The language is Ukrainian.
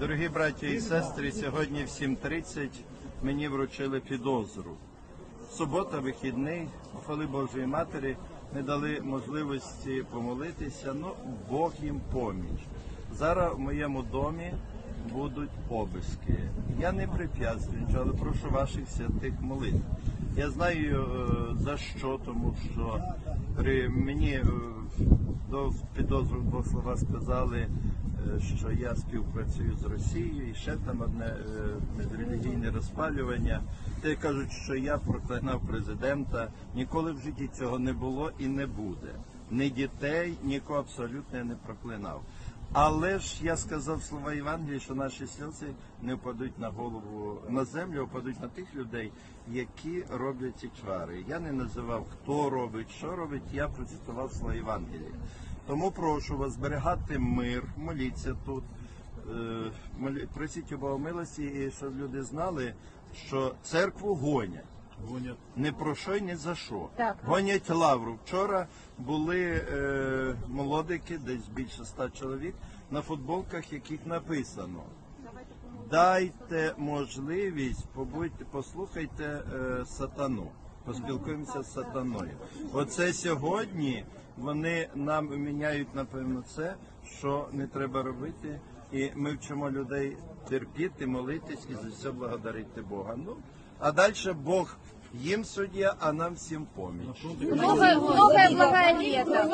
Дорогі браті і сестри, сьогодні в 7.30 мені вручили підозру. Субота, вихідний, хвали Божої Матері, не дали можливості помолитися, ну Бог їм поміч. Зараз в моєму домі будуть обиски. Я не прип'ятствую, але прошу ваших святих молитв. Я знаю е, за що, тому що при мені е, до підозру двох слова сказали, що я співпрацюю з Росією і ще там одне релігійне розпалювання. Те кажуть, що я проклинав президента. Ніколи в житті цього не було і не буде. Ні дітей, нікого абсолютно не проклинав. Але ж я сказав слова Євангелії, що наші сльози не впадуть на голову на землю, а впадуть на тих людей, які роблять ці чвари. Я не називав, хто робить, що робить. Я процитував слова Євангелія. Тому прошу вас зберігати мир, моліться тут, е, просіть у Бога милості, і щоб люди знали, що церкву гонять. Гонять. Не про що й не за що. Так. Гонять лавру. Вчора були е, молодики, десь більше ста чоловік, на футболках, яких написано. Дайте можливість, побудьте, послухайте е, сатану. Поспілкуємося з сатаною. Оце сьогодні вони нам міняють, напевно, це, що не треба робити. І ми вчимо людей терпіти, молитись і за все благодарити Бога. Ну, а далі Бог їм суддя, а нам всім поміч. Новое, новое благое лето.